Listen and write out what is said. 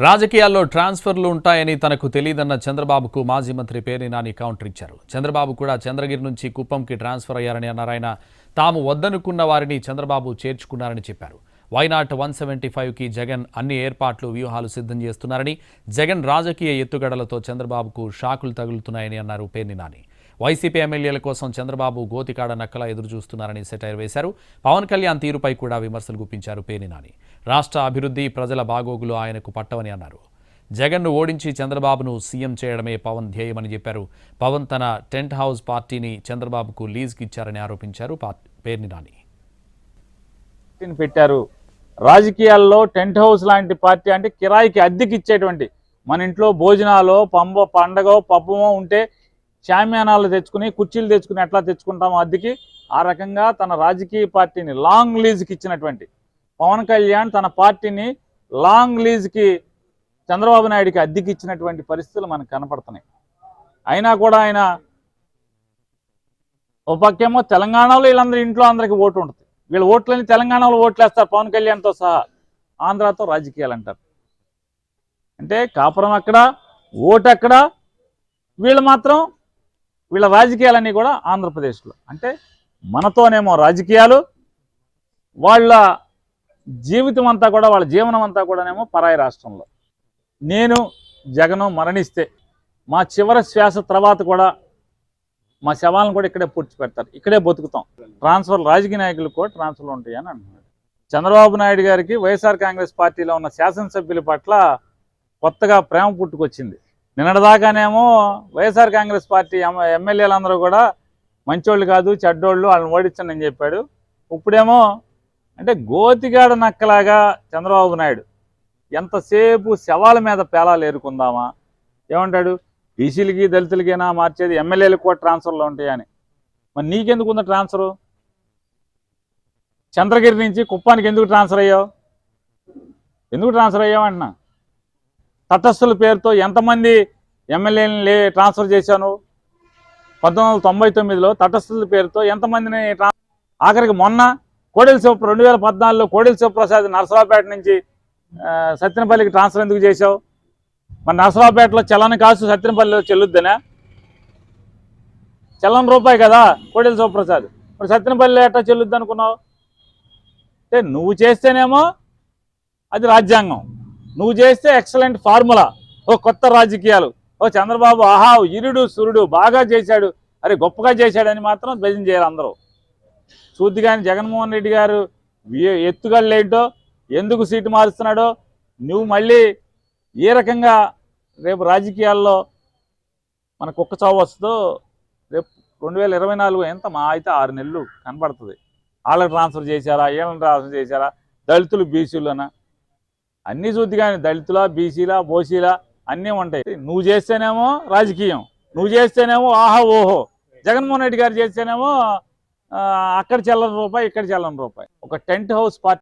రాజకీయాల్లో ట్రాన్స్ఫర్లు ఉంటాయని తనకు తెలియదన్న చంద్రబాబుకు మాజీ మంత్రి పేర్ని నాని కౌంటర్ ఇచ్చారు. చంద్రబాబు కూడా చంద్రగిరి నుంచి కుప్పంకి ట్రాన్స్ఫర్ అయ్యారని అన్నారు. ఆయన తాము వద్దనుకున్న వారిని చంద్రబాబు చేర్చుకున్నారని చెప్పారు. వైనాట్ వన్ సెవెంటీ ఫైవ్కి జగన్ అన్ని ఏర్పాట్లు వ్యూహాలు సిద్ధం చేస్తున్నారని జగన్ రాజకీయ ఎత్తుగడలతో చంద్రబాబుకు షాకులు తగులుతున్నాయని అన్నారు పేర్ని నాని. వైసీపీ ఎమ్మెల్యేల కోసం చంద్రబాబు గోతికాడ నక్కలా ఎదురు చూస్తున్నారని సెటైర్ వేశారు. పవన్ కళ్యాణ్ తీరుపై కూడా విమర్శలు గుప్పించారు పేర్ని నాని. రాష్ట్ర అభివృద్ధి ప్రజల బాగోగులు ఆయనకు పట్టవని అన్నారు. జగన్ను ఓడించి చంద్రబాబును సీఎం చేయడమే పవన్ ధ్యేయమని చెప్పారు. పవన్ తన టెంట్ హౌస్ పార్టీని చంద్రబాబుకు లీజ్కి ఇచ్చారని ఆరోపించారు పేర్ని నాని పెట్టారు. రాజకీయాల్లో టెంట్ హౌస్ లాంటి పార్టీ అంటే కిరాయికి అద్దెకి ఇచ్చేటువంటి మన ఇంట్లో భోజనాలు పంబ పండగ పబ్బమో ఉంటే చామ్యానాలు తెచ్చుకుని కుర్చీలు తెచ్చుకుని ఎట్లా తెచ్చుకుంటామో అద్దెకి ఆ రకంగా తన రాజకీయ పార్టీని లాంగ్ లీజ్కి ఇచ్చినటువంటి పవన్ కళ్యాణ్ తన పార్టీని లాంగ్ లీజ్కి చంద్రబాబు నాయుడికి అద్దెకి ఇచ్చినటువంటి పరిస్థితులు మనకు కనపడుతున్నాయి. అయినా కూడా ఆయన ఓ పక్కేమో తెలంగాణలో వీళ్ళందరూ ఇంట్లో అందరికీ ఓటు ఉంటుంది. వీళ్ళ ఓట్లని తెలంగాణలో ఓట్లు వేస్తారు పవన్ కళ్యాణ్తో సహా. ఆంధ్రాతో రాజకీయాలు అంటారు. అంటే కాపురం అక్కడ ఓటు అక్కడ వీళ్ళు మాత్రం వీళ్ళ రాజకీయాలన్నీ కూడా ఆంధ్రప్రదేశ్లో. అంటే మనతోనేమో రాజకీయాలు వాళ్ళ జీవితం అంతా కూడా వాళ్ళ జీవనం అంతా కూడానేమో పరాయి రాష్ట్రంలో. నేను జగను మరణిస్తే మా చివరి శ్వాస తర్వాత కూడా మా శవాలను కూడా ఇక్కడే పూడ్చిపెడతారు ఇక్కడే బతుకుతాం. ట్రాన్స్ఫర్ రాజకీయ నాయకులకు కూడా ట్రాన్స్ఫర్లు ఉంటాయని అంటున్నాడు. చంద్రబాబు నాయుడు గారికి వైఎస్ఆర్ కాంగ్రెస్ పార్టీలో ఉన్న శాసనసభ్యుల పట్ల కొత్తగా ప్రేమ పుట్టుకొచ్చింది. నిన్నటిదాకానేమో వైఎస్ఆర్ కాంగ్రెస్ పార్టీ ఎమ్మెల్యేలందరూ కూడా మంచోళ్ళు కాదు చెడ్డోళ్ళు వాళ్ళని ఓడించండి అని చెప్పాడు. ఇప్పుడేమో అంటే గోతిగాడ నక్కలాగా చంద్రబాబు నాయుడు ఎంతసేపు శవాల మీద పేలాలు ఏరుకుందామా? ఏమంటాడు? బీసీలకి దళితులకైనా మార్చేది ఎమ్మెల్యేలకు కూడా ట్రాన్స్ఫర్లు ఉంటాయని. మరి నీకెందుకు ఉందా ట్రాన్స్ఫరు? చంద్రగిరి నుంచి కుప్పానికి ఎందుకు ట్రాన్స్ఫర్ అయ్యావు? ఎందుకు ట్రాన్స్ఫర్ అయ్యావు అంటున్నా? తటస్థుల పేరుతో ఎంతమంది ఎమ్మెల్యేని లే ట్రాన్స్ఫర్ చేశాను పంతొమ్మిది వందల తొంభై తొమ్మిదిలో తటస్థుల పేరుతో ఎంతమందిని ఆఖరికి మొన్న కోడెల శివ రెండు వేల పద్నాలుగులో కోడెల శివప్రసాద్ నరసరావుపేట నుంచి సత్యనపల్లికి ట్రాన్స్ఫర్ ఎందుకు చేశావు? మరి నరసరావుపేటలో చలన కాసు సత్యనపల్లిలో చెల్లుద్దనే? చలన రూపాయి కదా కోడెల శివప్రసాద్. మరి సత్యనపల్లి ఎట్లా చెల్లుద్ది అనుకున్నావు? అంటే నువ్వు చేస్తేనేమో అది రాజ్యాంగం. నువ్వు చేస్తే ఎక్సలెంట్ ఫార్ములా ఓ కొత్త రాజకీయాలు. ఓ చంద్రబాబు ఆహా ఇరుడు సురుడు బాగా చేశాడు. అరే గొప్పగా చేశాడని మాత్రం భజన చేయాలి అందరూ. చూద్ది కానీ జగన్మోహన్ రెడ్డి గారు ఏ- ఎత్తుగడలేంటో ఎందుకు సీటు మారుస్తున్నాడో నువ్వు మళ్ళీ ఏ రకంగా రేపు రాజకీయాల్లో మన కుక్క చావు వస్తుందో రేపు రెండు వేల ఇరవై నాలుగు ఎంత మా అయితే ఆరు నెలలు కనబడుతుంది. వాళ్ళకి ట్రాన్స్ఫర్ చేశారా వీళ్ళని ట్రాన్స్ఫర్ చేశారా దళితులు బీసీలోనా? అన్నీ చూద్ది కానీ దళితుల బీసీల బోసీల అన్నీ ఉంటాయి. నువ్వు చేస్తేనేమో రాజకీయం నువ్వు చేస్తేనేమో ఆహా ఓహో జగన్మోహన్ రెడ్డి గారు చేస్తేనేమో అక్కడ చల్లని రూపాయి ఇక్కడ చల్లని రూపాయి. ఒక టెంట్ హౌస్ పార్టీ